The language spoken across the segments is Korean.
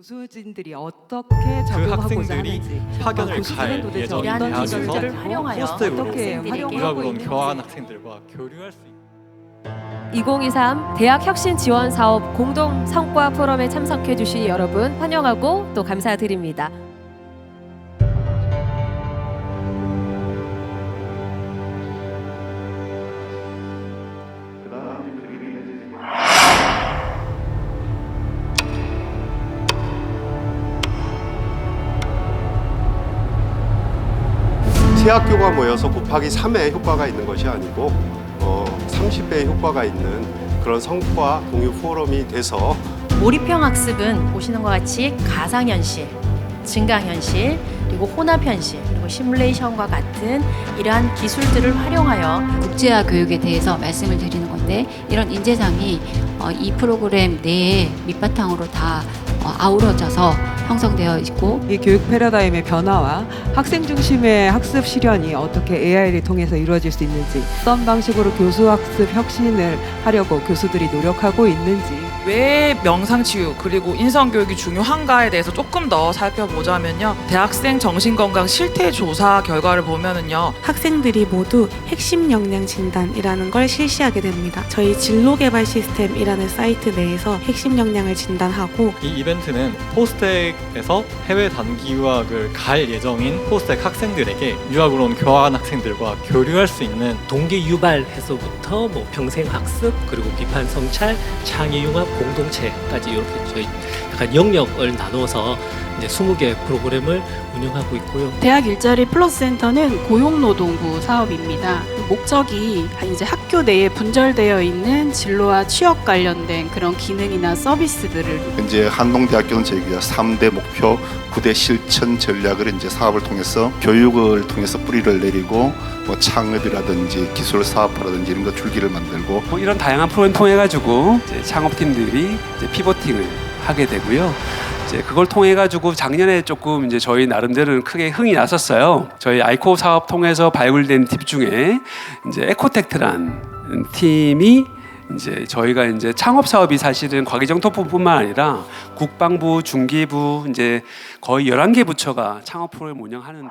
교수진들이 어떻게 적용하고자 학생들이 하는지 파견을 교수들은 갈 도대체 예정인 어떤 대학에서 기술들을 활용하여 어떻게 활용하고 유학으로 있는지 교환 학생들과 교류할 수 있는 2023 대학 혁신 지원 사업 공동 성과 포럼에 참석해 주신 여러분 환영하고 또 감사드립니다. 세 학교가 모여서 곱하기 3의 효과가 있는 것이 아니고 어, 30배의 효과가 있는 그런 성과 공유 포럼이 돼서 몰입형 학습은 보시는 것 같이 가상현실, 증강현실, 그리고 혼합현실, 그리고 시뮬레이션과 같은 이러한 기술들을 활용하여 국제화 교육에 대해서 말씀을 드리는 건데 이런 인재상이 어, 이 프로그램 내에 밑바탕으로 다 어, 아우러져서 형성되어 있고 이 교육 패러다임의 변화와 학생 중심의 학습 실현이 어떻게 AI를 통해서 이루어질 수 있는지 어떤 방식으로 교수 학습 혁신을 하려고 교수들이 노력하고 있는지 왜 명상치유 그리고 인성교육이 중요한가에 대해서 조금 더 살펴보자면요. 대학생 정신건강 실태 조사 결과를 보면은요. 학생들이 모두 핵심 역량 진단이라는 걸 실시하게 됩니다. 저희 진로 개발 시스템이라는 사이트 내에서 핵심 역량을 진단하고 이 이벤트는 포스텍에서 해외 단기 유학을 갈 예정인 포스텍 학생들에게 유학으로 온 교환 학생들과 교류할 수 있는 동기 유발해서부터 뭐 평생 학습 그리고 비판 성찰 창의 융합 공동체까지 이렇게 저희 약간 영역을 나눠서 이제 20개 프로그램을 운영하고 있고요. 대학 일자리 플러스 센터는 고용노동부 사업입니다. 목적이 이제 학교 내에 분절되어 있는 진로와 취업 관련된 그런 기능이나 서비스들을 현재 한동대학교는 저희가 3대 목표 9대 실천 전략을 이제 사업을 통해서 교육을 통해서 뿌리를 내리고 뭐 창업이라든지 기술 사업화라든지 이런 거 줄기를 만들고 뭐 이런 다양한 프로그램 통해 가지고 창업팀들이 이제 피보팅을 하게 되고요. 이제 그걸 통해 가지고 작년에 조금 이제 저희 나름대로는 크게 흥이 났었어요. 저희 아이코 사업 통해서 발굴된 팁 중에 이제 에코텍트란 팀이 이제 저희가 이제 창업 사업이 사실은 과기정통부뿐만 아니라 국방부, 중기부 이제 거의 11개 부처가 창업 프로그램 운영하는데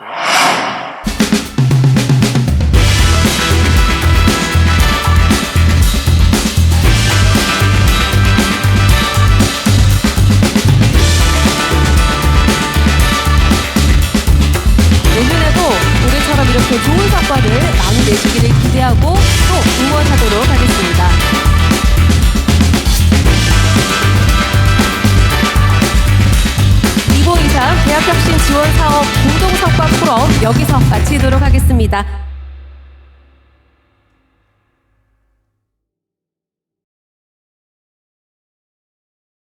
올해처럼 이렇게 좋은 성과를 많이 내시기를 기대하고 또 응원하도록 하겠습니다. 이보 이상 대학혁신 지원 사업 공동 성과 포럼 여기서 마치도록 하겠습니다.